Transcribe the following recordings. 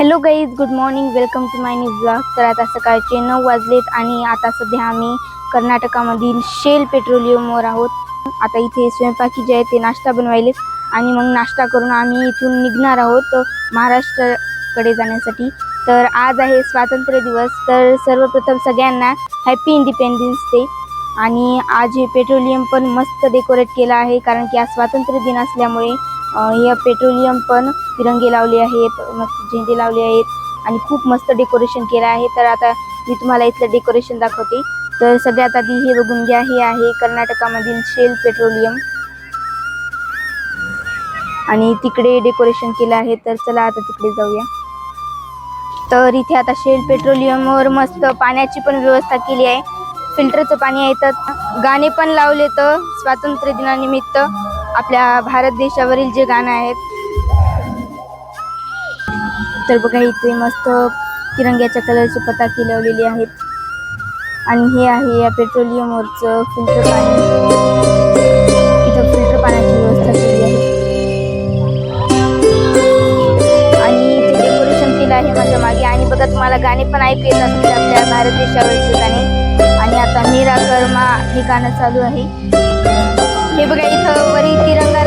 Hello guys good morning welcome to my new blog तर आता सकाळचे नऊ वाजलेत आणि आता सध्या आम्ही कर्नाटकामधील शेल पेट्रोलियमवर आहोत. आता इथे स्वयंपाकी जे आहे ते नाश्ता बनवायलेत आणि मग नाश्ता करून आम्ही इथून निघणार आहोत महाराष्ट्राकडे जाण्यासाठी. तर आज आहे स्वातंत्र्य दिवस तर सर्वप्रथम सगळ्यांना हॅपी इंडिपेंडन्स डे आणि आज हे पेट्रोलियम पण मस्त डेकोरेट केलं आहे कारण की आज स्वातंत्र्य दिन असल्यामुळे या हे पेट्रोलियम पण तिरंगे लावले आहेत मस्त झेंडे लावले आहेत आणि खूप मस्त डेकोरेशन केलं आहे. तर आता मी तुम्हाला इथलं डेकोरेशन दाखवते. तर सगळ्यात आधी हे बघून घ्या हे आहे कर्नाटकामधील शेल पेट्रोलियम. आणि तिकडे डेकोरेशन केलं आहे तर चला आता तिकडे जाऊया. तर इथे आता शेल पेट्रोलियमवर मस्त पाण्याची पण व्यवस्था केली आहे. फिल्टरचं पाणी आहे तर गाणे पण लावले तर स्वातंत्र्य दिनानिमित्त आपल्या भारत देशावरील जे गाणं आहेत. तर बघा इथे मस्त तिरंग्याच्या कलरचे पताकी लावलेली आहेत. आणि हे आहे या पेट्रोलियमवरचं फिल्टर पाणी. इथं फिल्टर पाण्याची व्यवस्था केली आहे. आणि इथे डेकोरेशन केलं आहे माझ्या मागे. आणि बघा तुम्हाला गाणे पण ऐकू येत असतील आपल्या भारत देशावरचे गाणे. आणि आता मेरा कर्मा हे गाणं चालू आहे. हे बघा इथं वरी तिरंगा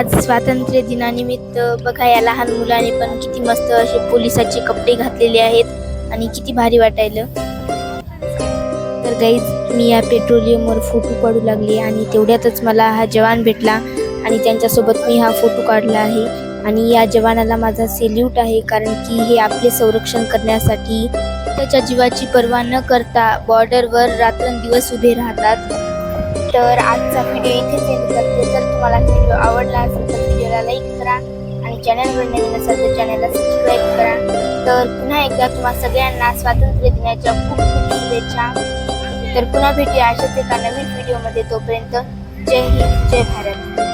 आज स्वातंत्र्य दिनानिमित्त बघा या लहान मुलाने पण किती मस्त असे पोलिसाचे कपडे घातलेले आहेत आणि किती भारी वाटायलं. तर गाईज मी या पेट्रोलियमवर फोटो काढू लागले आणि तेवढ्यातच मला हा जवान भेटला आणि त्यांच्यासोबत मी हा फोटो काढला आहे. आणि या जवानाला माझा सेल्यूट आहे कारण की हे आपले संरक्षण करण्यासाठी त्याच्या जीवाची पर्वा न करता बॉर्डरवर रात्रंदिवस उभे राहतात. तर आजचा व्हिडिओ इथेच एंड करतो. लाईक करा. आणि चॅनलवर नवीन असेल तर चॅनलला सबस्क्राईब करा. तर पुन्हा एकदा तुम्हा सगळ्यांना स्वातंत्र्य दिनाच्या खूप खूप शुभेच्छा. तर पुन्हा भेटूया अशाच एका नवीन व्हिडिओमध्ये तोपर्यंत. जय हिंद जय भारत.